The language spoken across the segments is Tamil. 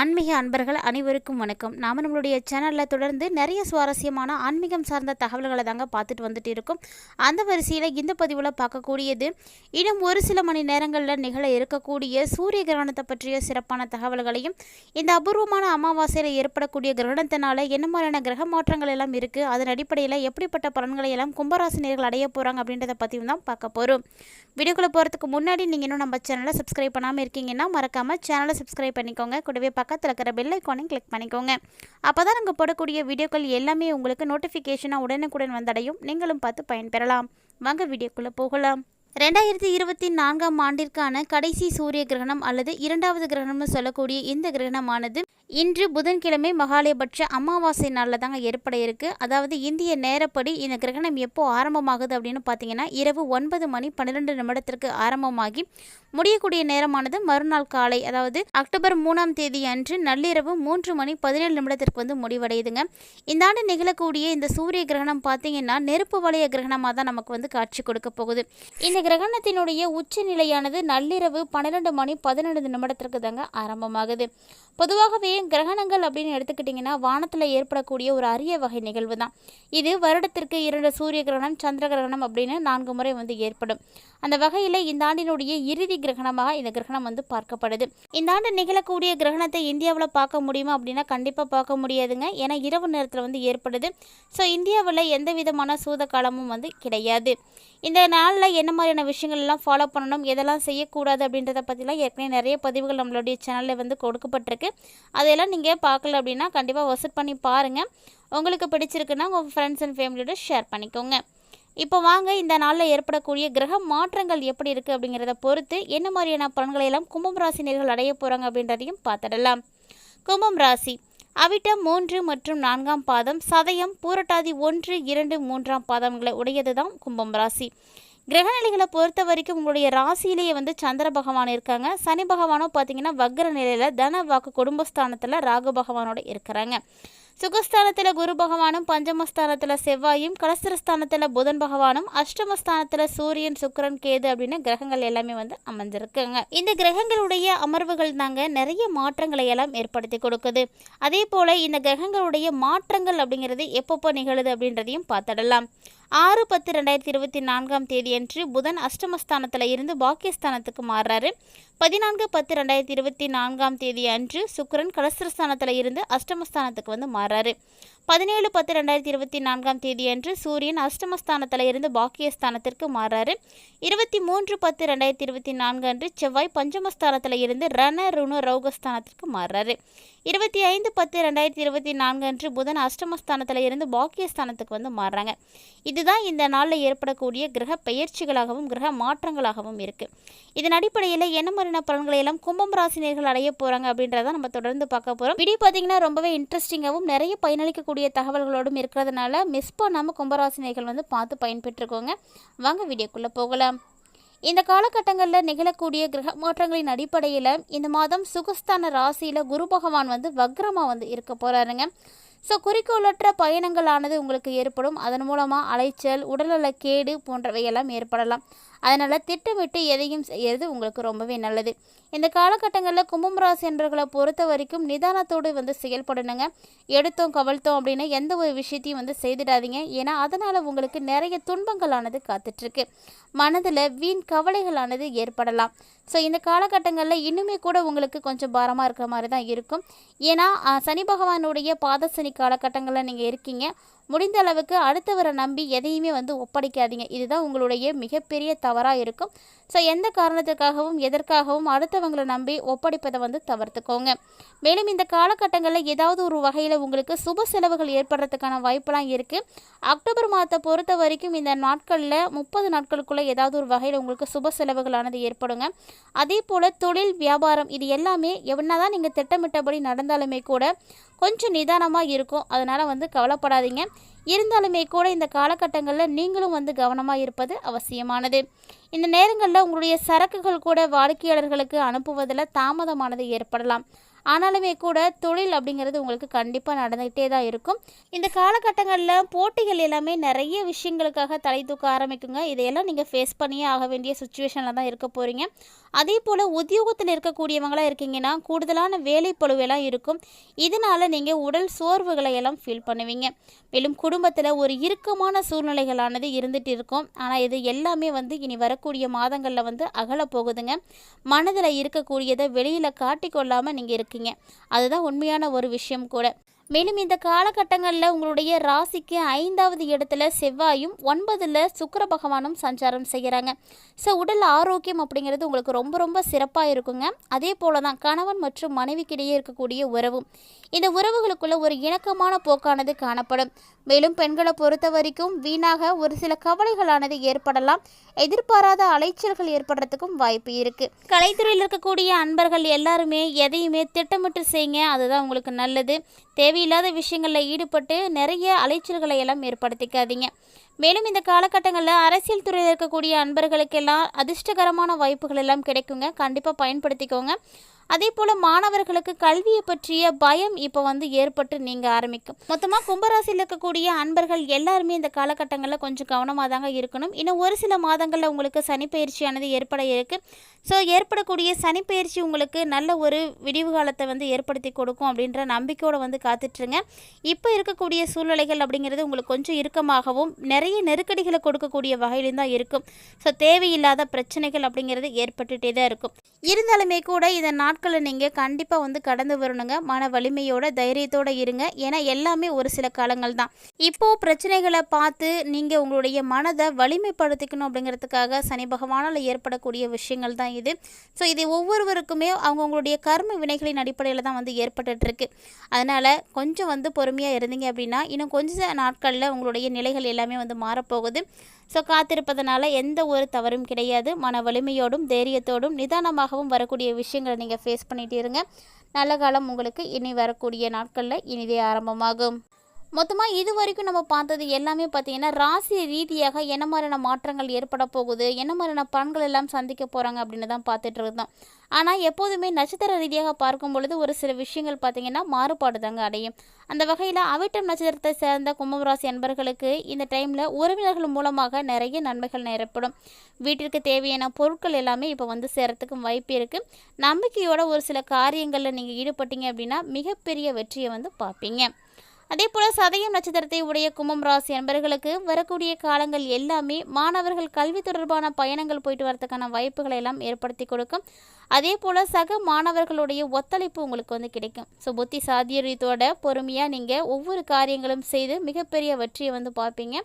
ஆன்மீக அன்பர்கள் அனைவருக்கும் வணக்கம். நாம் நம்மளுடைய சேனலில் தொடர்ந்து நிறைய சுவாரஸ்யமான ஆன்மீகம் சார்ந்த தகவல்களை தாங்க பார்த்துட்டு வந்துட்டு இருக்கோம். அந்த வரிசையில் இந்த பதிவில் பார்க்கக்கூடியது இன்னும் ஒரு சில மணி நேரங்களில் நிகழ இருக்கக்கூடிய சூரிய கிரகணத்தை பற்றிய சிறப்பான தகவல்களையும் இந்த அபூர்வமான அமாவாசையில் ஏற்படக்கூடிய கிரகணத்தினால என்ன மாதிரியான கிரக மாற்றங்கள் எல்லாம் இருக்குது அதன் அடிப்படையில் எப்படிப்பட்ட பலன்களை எல்லாம் கும்பராசினியர்கள் அடைய போகிறாங்க அப்படின்றத பற்றியும் தான் பார்க்க போகிறோம் வீடியோக்குள்ளே போகிறதுக்கு முன்னாடி நீங்கள் இன்னும் நம்ம சேனலை சப்ஸ்கிரைப் பண்ணாமல் இருக்கீங்கன்னா மறக்காமல் சேனலை சப்ஸ்கிரைப் பண்ணிக்கோங்க. கூடவே பக்கத்தில் இருக்கிற பெல் ஐக்கானையும் கிளிக் பண்ணிக்கோங்க. அப்போ தான் நாங்கள் போடக்கூடிய வீடியோக்கள் எல்லாமே உங்களுக்கு நோட்டிஃபிகேஷனாக உடனுக்குடன் வந்தடையும். நீங்களும் பார்த்து பயன்பெறலாம் வாங்க வீடியோக்குள்ளே போகலாம். ரெண்டாயிரத்தி இருபத்தி நான்காம் ஆண்டிற்கான கடைசி சூரிய கிரகணம் அல்லது இரண்டாவது கிரகணம்னு சொல்லக்கூடிய இந்த கிரகணமானது இன்று புதன்கிழமை மகாலயபட்ச அமாவாசை நாளில் தாங்க ஏற்பட இருக்குது அதாவது இந்திய நேரப்படி இந்த கிரகணம் எப்போ ஆரம்பமாகுது அப்படின்னு பார்த்தீங்கன்னா இரவு ஒன்பது மணி பன்னிரெண்டு நிமிடத்திற்கு ஆரம்பமாகி முடியக்கூடிய நேரமானது மறுநாள் காலை அதாவது அக்டோபர் மூணாம் தேதி அன்று நள்ளிரவு மூன்று மணி பதினேழு நிமிடத்திற்கு வந்து முடிவடையுதுங்க. இந்த ஆண்டு நிகழக்கூடிய இந்த சூரிய கிரகணம் பார்த்தீங்கன்னா நெருப்பு வளைய கிரகணமாக தான் நமக்கு வந்து காட்சி கொடுக்க போகுது. இந்த கிரகணத்தினுடைய உச்ச நிலையானது நள்ளிரவு பன்னிரெண்டு மணி பதினெண்டு நிமிடத்திற்கு தாங்க ஆரம்பமாகுது. பொதுவாகவே கிரகணங்கள் அப்படின்னு எடுத்துக்கிட்டிங்கன்னா வானத்தில் ஏற்படக்கூடிய ஒரு அரிய வகை நிகழ்வு தான் இது வருடத்திற்கு இரண்டு சூரிய கிரகணம் சந்திர கிரகணம் அப்படின்னு நான்கு முறை வந்து ஏற்படும். அந்த வகையில் இந்த ஆண்டினுடைய இறுதி கிரகணமாக இந்த கிரகணம் வந்து பார்க்கப்படுது. இந்த ஆண்டு நிகழக்கூடிய கிரகணத்தை இந்தியாவில் பார்க்க முடியுமா அப்படின்னா கண்டிப்பாக பார்க்க முடியாதுங்க. ஏன்னா இரவு நேரத்தில் வந்து ஏற்படுது. ஸோ இந்தியாவில் எந்த விதமான சூத காலமும் வந்து கிடையாது. இந்த நாளில் என்ன மாதிரியான விஷயங்கள் எல்லாம் ஃபாலோ பண்ணணும் எதெல்லாம் செய்யக்கூடாது அப்படின்றத பற்றிலாம் ஏற்கனவே நிறைய பதிவுகள் நம்மளுடைய சேனலில் வந்து கொடுக்கப்பட்டிருக்கு. அதையெல்லாம் நீங்கள் பார்க்கல அப்படின்னா கண்டிப்பாக விசிட் பண்ணி பாருங்கள் உங்களுக்கு பிடிச்சிருக்குன்னா உங்கள் ஃப்ரெண்ட்ஸ் அண்ட் ஃபேமிலியோட ஷேர் பண்ணிக்கோங்க. இப்போ வாங்க இந்த நாளில் ஏற்படக்கூடிய கிரக மாற்றங்கள் எப்படி இருக்குது அப்படிங்கிறத பொறுத்து என்ன மாதிரியான பலன்களை எல்லாம் கும்பம் ராசினியர்கள் அடைய போகிறாங்க அப்படின்றதையும் பார்த்துடலாம். கும்பம் ராசி அவிட்டம் மூன்று மற்றும் நான்காம் பாதம் சதயம் பூரட்டாதி ஒன்று இரண்டு மூன்றாம் பாதங்களை உடையது தான் கும்பம் ராசி. கிரகநிலைகளை பொறுத்த வரைக்கும் உங்களுடைய ராசியிலேயே வந்து சந்திர பகவான் இருக்காங்க. சனி பகவானும் பார்த்தீங்கன்னா வக்ர நிலையில் தன வாக்கு குடும்பஸ்தானத்தில் ராகு பகவானோட இருக்கிறாங்க. சுகஸ்தானத்தில் குரு பகவானும் பஞ்சமஸ்தானத்தில் செவ்வாயும் கலஸ்திரஸ்தானத்தில் புதன் பகவானும் அஷ்டமஸ்தானத்தில் சூரியன் சுக்கரன் கேது அப்படின்னு கிரகங்கள் எல்லாமே வந்து அமைஞ்சிருக்குங்க. இந்த கிரகங்களுடைய அமர்வுகள் தாங்க நிறைய மாற்றங்களை எல்லாம் ஏற்படுத்தி கொடுக்குது. அதே போல் இந்த கிரகங்களுடைய மாற்றங்கள் அப்படிங்கிறது எப்பப்போ நிகழுது அப்படின்றதையும் பார்த்துடலாம். ஆறு பத்து ரெண்டாயிரத்தி இருபத்தி நான்காம் தேதியன்று புதன் அஷ்டமஸ்தானத்தில் இருந்து பாக்கியஸ்தானத்துக்கு மாறுறாரு. பதினான்கு பத்து ரெண்டாயிரத்தி இருபத்தி நான்காம் தேதி அன்று சுக்கரன் கலஸ்திரஸ்தானத்தில் இருந்து அஷ்டமஸ்தானத்துக்கு வந்து மாறுறாரு. பதினேழு பத்து ரெண்டாயிரத்தி இருபத்தி நான்காம் தேதி அன்று சூரியன் அஷ்டமஸ்தானத்தில் இருந்து பாக்கியஸ்தானத்திற்கு மாறுறாரு. இருபத்தி மூன்று பத்து ரெண்டாயிரத்தி இருபத்தி நான்கு அன்று செவ்வாய் பஞ்சமஸ்தானத்தில் இருந்து ரண ருணு ரௌகஸ்தானத்திற்கு மாறுறாரு. இருபத்தி ஐந்து பத்து ரெண்டாயிரத்தி இருபத்தி நான்கு அன்று புதன் அஷ்டமஸ்தானத்தில் இருந்து பாக்கியஸ்தானத்துக்கு வந்து மாறுறாங்க. இதுதான் இந்த நாளில் ஏற்படக்கூடிய கிரக பெயர்ச்சிகளாகவும் கிரக மாற்றங்களாகவும் இருக்குது இதன் அடிப்படையில் என்ன மாதிரியான பலன்களை எல்லாம் கும்பம் ராசினியர்கள் அடைய போகிறாங்க அப்படின்றத நம்ம தொடர்ந்து பார்க்க போகிறோம் வீடியோ பார்த்தீங்கன்னா ரொம்பவே இன்ட்ரெஸ்டிங்காகவும் நிறைய பயனளிக்கக்கூடிய தகவல்களோடும் இருக்கிறதுனால மிஸ் பண்ணாமல் கும்பராசினியர்கள் வந்து பார்த்து பயன்பெற்றுக்கோங்க. வாங்க வீடியோக்குள்ளே போகலாம். இந்த காலகட்டங்களில் நிகழக்கூடிய கிரக மாற்றங்களின் அடிப்படையில் இந்த மாதம் சுகஸ்தான ராசியில் குரு பகவான் வந்து வக்ரமாக வந்து இருக்க போகிறாருங்க ஸோ குறிக்கோளற்ற பயணங்களானது உங்களுக்கு ஏற்படும். அதன் மூலமாக அலைச்சல் உடல்நல கேடு போன்றவையெல்லாம் ஏற்படலாம். அதனால் திட்டமிட்டு எதையும் செய்கிறது உங்களுக்கு ரொம்பவே நல்லது. இந்த காலகட்டங்களில் கும்பம் ராசி என்பர்களை பொறுத்த வரைக்கும் நிதானத்தோடு வந்து செயல்படணுங்க. எடுத்தோம் கவழ்த்தோம் அப்படின்னு எந்த ஒரு விஷயத்தையும் வந்து செய்திடாதீங்க. ஏன்னா அதனால் உங்களுக்கு நிறைய துன்பங்களானது காத்துட்ருக்கு. மனதில் வீண் கவலைகளானது ஏற்படலாம். ஸோ இந்த காலகட்டங்களில் இன்னுமே கூட உங்களுக்கு கொஞ்சம் பாரமாக இருக்கிற மாதிரி தான் இருக்கும். ஏன்னா சனி பகவானுடைய பாதசனி காலகட்டங்களில் நீங்கள் இருக்கீங்க. முடிந்த அளவுக்கு அடுத்தவரை நம்பி எதையுமே வந்து ஒப்படைக்காதீங்க. இதுதான் உங்களுடைய மிகப்பெரிய தவறாக இருக்கும். ஸோ எந்த காரணத்துக்காகவும் எதற்காகவும் அடுத்த மற்றவங்களை நம்பி ஒப்படைப்பதை வந்து தவிர்த்துக்கோங்க. மேலும் இந்த காலகட்டங்களில் ஏதாவது ஒரு வகையில் உங்களுக்கு சுப செலவுகள் ஏற்படுறதுக்கான வாய்ப்பெல்லாம் இருக்குது அக்டோபர் மாதத்தை பொறுத்த வரைக்கும் இந்த நாட்களில் முப்பது நாட்களுக்குள்ளே ஏதாவது ஒரு வகையில் உங்களுக்கு சுப செலவுகளானது ஏற்படுங்க. அதே போல் தொழில் வியாபாரம் இது எல்லாமே தான் நீங்கள் திட்டமிட்டபடி நடந்தாலுமே கூட கொஞ்சம் நிதானமாக இருக்கும். அதனால் வந்து கவலைப்படாதீங்க. இருந்தாலுமே கூட இந்த காலகட்டங்களில் நீங்களும் வந்து கவனமாக இருப்பது அவசியமானது. இந்த நேரங்களில் உங்களுடைய சரக்குகள் கூட வாடிக்கையாளர்களுக்கு அனுப்புவதில் தாமதமானது ஏற்படலாம். ஆனாலுமே கூட தொழில் அப்படிங்கிறது உங்களுக்கு கண்டிப்பாக நடந்துகிட்டே தான் இருக்கும். இந்த காலகட்டங்களில் போட்டிகள் எல்லாமே நிறைய விஷயங்களுக்காக தலை தூக்க ஆரம்பிக்குங்க. இதையெல்லாம் நீங்கள் ஃபேஸ் பண்ணியே ஆக வேண்டிய சுச்சுவேஷனில் தான் இருக்க போகிறீங்க அதே போல் உத்தியோகத்தில் இருக்கக்கூடியவங்களாக இருக்கீங்கன்னா கூடுதலான வேலைப்பழுவெல்லாம் இருக்கும். இதனால் நீங்கள் உடல் சோர்வுகளை எல்லாம் ஃபீல் பண்ணுவீங்க. மேலும் குடும்பத்தில் ஒரு இறுக்கமான சூழ்நிலைகளானது இருந்துகிட்டு இருக்கும். ஆனால் இது எல்லாமே வந்து இனி வரக்கூடிய மாதங்களில் வந்து அகல போகுதுங்க. மனதில் இருக்கக்கூடியதை வெளியில் காட்டிக்கொள்ளாமல் நீங்கள் இருக்க இருக்கீங்க அதுதான் உண்மையான ஒரு விஷயம் கூட. மேலும் இந்த காலகட்டங்களில் உங்களுடைய ராசிக்கு ஐந்தாவது இடத்துல செவ்வாயும் ஒன்பதில் சுக்கர பகவானும் சஞ்சாரம் செய்கிறாங்க ஸோ உடல் ஆரோக்கியம் அப்படிங்கிறது உங்களுக்கு ரொம்ப ரொம்ப சிறப்பாக இருக்குங்க. அதே போல தான் கணவன் மற்றும் மனைவிக்கிடையே இருக்கக்கூடிய உறவும். இந்த உறவுகளுக்குள்ள ஒரு இணக்கமான போக்கானது காணப்படும். மேலும் பெண்களை பொறுத்த வரைக்கும் வீணாக ஒரு சில கவலைகளானது ஏற்படலாம். எதிர்பாராத அலைச்சல்கள் ஏற்படுறதுக்கும் வாய்ப்பு இருக்கு. கலைத்துறையில் இருக்கக்கூடிய அன்பர்கள் எல்லாருமே எதையுமே திட்டமிட்டு செய்யுங்க அதுதான் உங்களுக்கு நல்லது. தேவை தேவையில்லாத விஷயங்களில் ஈடுபட்டு நிறைய அலைச்சல்களை எல்லாம் ஏற்படுத்திக்காதீங்க. மேலும் இந்த காலகட்டங்களில் அரசியல் துறையில் இருக்கக்கூடிய அன்பர்களுக்கெல்லாம் அதிர்ஷ்டகரமான வாய்ப்புகள் எல்லாம் கிடைக்குங்க. கண்டிப்பாக பயன்படுத்திக்கோங்க. அதே போல் மாணவர்களுக்கு கல்வியை பற்றிய பயம் இப்போ வந்து ஏற்பட்டு நீங்க ஆரம்பிக்கும். மொத்தமாக கும்பராசியில் இருக்கக்கூடிய அன்பர்கள் எல்லாருமே இந்த காலகட்டங்களில் கொஞ்சம் கவனமாக தாங்க இருக்கணும். இன்னும் ஒரு சில மாதங்களில் உங்களுக்கு சனிப்பயிற்சியானது ஏற்பட இருக்கு. ஸோ ஏற்படக்கூடிய சனிப்பயிற்சி உங்களுக்கு நல்ல ஒரு விடிவு காலத்தை வந்து ஏற்படுத்தி கொடுக்கும் அப்படின்ற நம்பிக்கையோடு வந்து காத்துட்ருங்க. இப்போ இருக்கக்கூடிய சூழ்நிலைகள் அப்படிங்கிறது உங்களுக்கு கொஞ்சம் இறுக்கமாகவும் நிறைய நெருக்கடிகளை கொடுக்கக்கூடிய வகையிலும் தான் இருக்கும். ஸோ தேவையில்லாத பிரச்சனைகள் அப்படிங்கிறது ஏற்பட்டுகிட்டே தான் இருக்கும். இருந்தாலுமே கூட இதை நான் நீங்கள் கண்டிப்பாக வந்து கடந்து வரணுங்க. மன வலிமையோட தைரியத்தோடு இருங்க. ஏன்னா எல்லாமே ஒரு சில காலங்கள் தான். இப்போது பிரச்சனைகளை பார்த்து நீங்கள் உங்களுடைய மனதை வலிமைப்படுத்திக்கணும் அப்படிங்கிறதுக்காக சனி பகவானால் ஏற்படக்கூடிய விஷயங்கள் தான் இது. ஸோ இது ஒவ்வொருவருக்குமே அவங்கவுங்களுடைய கர்ம வினைகளின் அடிப்படையில் தான் வந்து ஏற்பட்டுருக்கு அதனால் கொஞ்சம் வந்து பொறுமையாக இருந்தீங்க அப்படின்னா இன்னும் கொஞ்சம் நாட்களில் உங்களுடைய நிலைகள் எல்லாமே வந்து மாறப்போகுது. ஸோ காத்திருப்பதனால எந்த ஒரு தவறும் கிடையாது. மன வலிமையோடும் தைரியத்தோடும் நிதானமாகவும் வரக்கூடிய விஷயங்களை நீங்கள் ஃபேஸ் பண்ணிகிட்டு இருங்க. நல்ல காலம் உங்களுக்கு இனி வரக்கூடிய நாட்களில் இனிதே ஆரம்பமாகும். மொத்தமாக இது வரைக்கும் நம்ம பார்த்தது எல்லாமே பார்த்தீங்கன்னா ராசி ரீதியாக என்ன மாதிரியான மாற்றங்கள் ஏற்பட போகுது? என்ன மாதிரியான பலன்கள் எல்லாம் சந்திக்க போகிறாங்க அப்படின்னு தான் பார்த்துட்டு இருந்தோம். ஆனால் எப்போதுமே நட்சத்திர ரீதியாக பார்க்கும் பொழுது ஒரு சில விஷயங்கள் பார்த்தீங்கன்னா மாறுபாடு தாங்க அடையும். அந்த வகையில் அவிட்டம் நட்சத்திரத்தை சேர்ந்த கும்பராசி அன்பர்களுக்கு இந்த டைமில் உறவினர்கள் மூலமாக நிறைய நன்மைகள் ஏற்படும் வீட்டிற்கு தேவையான பொருட்கள் எல்லாமே இப்போ வந்து சேரத்துக்கும் வாய்ப்பு இருக்குது நம்பிக்கையோட ஒரு சில காரியங்களில் நீங்கள் ஈடுபட்டீங்க அப்படின்னா மிகப்பெரிய வெற்றியை வந்து பார்ப்பீங்க. அதே போல் சதயம் நட்சத்திரத்தை உடைய கும்பம் ராசி என்பர்களுக்கு வரக்கூடிய காலங்கள் எல்லாமே மாணவர்கள் கல்வி தொடர்பான பயணங்கள் போயிட்டு வரதுக்கான வாய்ப்புகளை எல்லாம் ஏற்படுத்தி கொடுக்கும். அதே போல் சக மாணவர்களுடைய ஒத்துழைப்பு உங்களுக்கு வந்து கிடைக்கும். ஸோ புத்தி சாத்தியத்தோட பொறுமையாக நீங்கள் ஒவ்வொரு காரியங்களும் செய்து மிகப்பெரிய வெற்றியை வந்து பார்ப்பீங்க.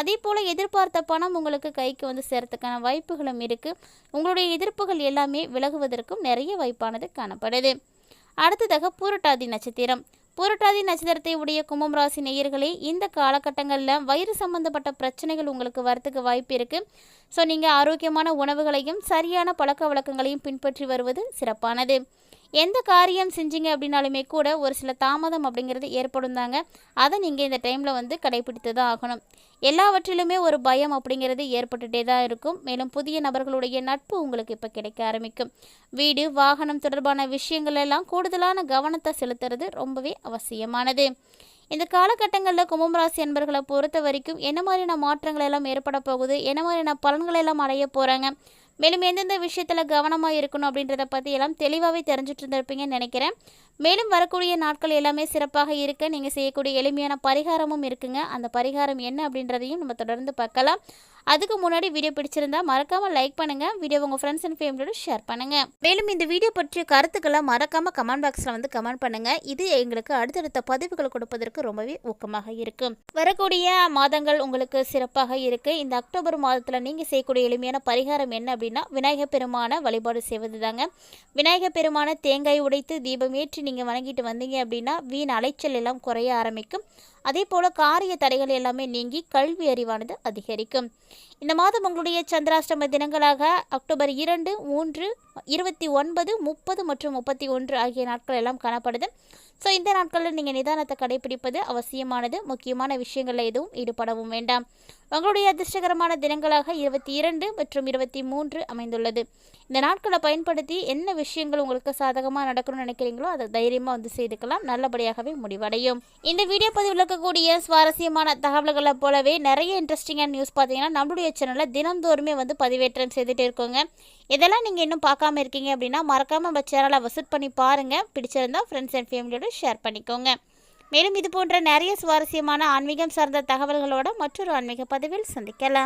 அதே போல் எதிர்பார்த்த பணம் உங்களுக்கு கைக்கு வந்து சேரத்துக்கான வாய்ப்புகளும் இருக்குது உங்களுடைய எதிர்ப்புகள் எல்லாமே விலகுவதற்கும் நிறைய வாய்ப்பானது காணப்படுது. அடுத்ததாக பூரட்டாதி நட்சத்திரம். புரட்டாதி நட்சத்திரத்தை உடைய கும்பம் ராசி நேயர்களே இந்த காலகட்டங்களில் வயிறு சம்பந்தப்பட்ட பிரச்சனைகள் உங்களுக்கு வரத்துக்கு வாய்ப்பு இருக்குது ஸோ நீங்கள் ஆரோக்கியமான உணவுகளையும் சரியான பழக்க வழக்கங்களையும் பின்பற்றி வருவது சிறப்பானது. எந்த காரியம் செஞ்சீங்க அப்படின்னாலுமே கூட ஒரு சில தாமதம் அப்படிங்கிறது ஏற்படும் தாங்க அதை நீங்கள் இந்த டைமில் வந்து கடைபிடித்து தான் ஆகணும். எல்லாவற்றிலுமே ஒரு பயம் அப்படிங்கிறது ஏற்பட்டுகிட்டே தான் இருக்கும். மேலும் புதிய நபர்களுடைய நட்பு உங்களுக்கு இப்போ கிடைக்க ஆரம்பிக்கும். வீடு வாகனம் தொடர்பான விஷயங்கள் எல்லாம் கூடுதலான கவனத்தை செலுத்துறது ரொம்பவே அவசியமானது. இந்த காலகட்டங்களில் கும்பராசி அன்பர்களை பொறுத்த வரைக்கும் என்ன மாதிரியான மாற்றங்கள் எல்லாம் ஏற்பட போகுது? என்ன மாதிரியான பலன்களை எல்லாம் அடைய போகிறாங்க மேலும் எந்தெந்த விஷயத்தில் கவனமாக இருக்கணும் அப்படின்றத பற்றி எல்லாம் தெளிவாகவே தெரிஞ்சுட்டு இருந்திருப்பீங்கன்னு நினைக்கிறேன். மேலும் வரக்கூடிய நாட்கள் எல்லாமே சிறப்பாக இருக்க. நீங்கள் செய்யக்கூடிய எளிமையான பரிகாரமும் இருக்குங்க. அந்த பரிகாரம் என்ன அப்படின்றதையும் நம்ம தொடர்ந்து பார்க்கலாம். அதுக்கு முன்னாடி வீடியோ பிடிச்சிருந்தா மறக்காம லைக் பண்ணுங்க. வீடியோ உங்க ஃப்ரெண்ட்ஸ் அண்ட் ஃபேமிலியோட ஷேர் பண்ணுங்க. மேலும் இந்த வீடியோ பற்றிய கருத்துக்களை மறக்காம கமெண்ட் பாக்ஸ்ல வந்து கமெண்ட் பண்ணுங்க. இது எங்களுக்கு அடுத்தடுத்த பதிவுகள் கொடுப்பதற்கு ரொம்பவே ஊக்கமாக இருக்கும். வரக்கூடிய மாதங்கள் உங்களுக்கு சிறப்பாக இருக்கு. இந்த அக்டோபர் மாதத்துல நீங்க செய்யக்கூடிய எளிமையான பரிகாரம் என்ன அப்படின்னா விநாயகர் பெருமான வழிபாடு செய்வது தாங்க. விநாயகர் பெருமான தேங்காய் உடைத்து தீபம் ஏற்றி நீங்கள் வணங்கிட்டு வந்தீங்க அப்படின்னா வீண் அலைச்சல் எல்லாம் குறைய ஆரம்பிக்கும். அதே போல் காரிய தடைகள் எல்லாமே நீங்கி கல்வி அறிவானது அதிகரிக்கும். இந்த மாதம் உங்களுடைய சந்திராஷ்டம தினங்களாக அக்டோபர் இரண்டு மூன்று இருபத்தி ஒன்பது முப்பது மற்றும் முப்பத்தி ஒன்று ஆகிய நாட்கள் எல்லாம் காணப்படுது. ஸோ இந்த நாட்களில் நீங்கள் நிதானத்தை கடைபிடிப்பது அவசியமானது. முக்கியமான விஷயங்களில் எதுவும் ஈடுபடவும் வேண்டாம். உங்களுடைய அதிர்ஷ்டகரமான தினங்களாக இருபத்தி இரண்டு மற்றும் இருபத்தி மூன்று அமைந்துள்ளது. இந்த நாட்களை பயன்படுத்தி என்ன விஷயங்கள் உங்களுக்கு சாதகமாக நடக்கணும்னு நினைக்கிறீங்களோ அதை தைரியமாக வந்து செய்துக்கலாம். நல்லபடியாகவே முடிவடையும். இந்த வீடியோ பதிவில் இருக்கக்கூடிய சுவாரஸ்யமான தகவல்களை போலவே நிறைய இன்ட்ரெஸ்டிங்கான நியூஸ் பார்த்தீங்கன்னா நம்மளுடைய சேனலில் தினந்தோறுமே வந்து பதிவேற்றம் செய்துட்டு இருக்கோங்க. இதெல்லாம் நீங்கள் இன்னும் பார்க்காம இருக்கீங்க அப்படின்னா மறக்காமல் நம்ம சேனலை விசிட் பண்ணி பாருங்கள் பிடிச்சிருந்தா ஃப்ரெண்ட்ஸ் அண்ட் ஃபேமிலியோடு ஷேர் பண்ணிக்கோங்க. மேலும் இது போன்ற நிறைய சுவாரஸ்யமான ஆன்மீகம் சார்ந்த தகவல்களோட மற்றொரு ஆன்மீக பதிவில் சந்திக்கலாம்.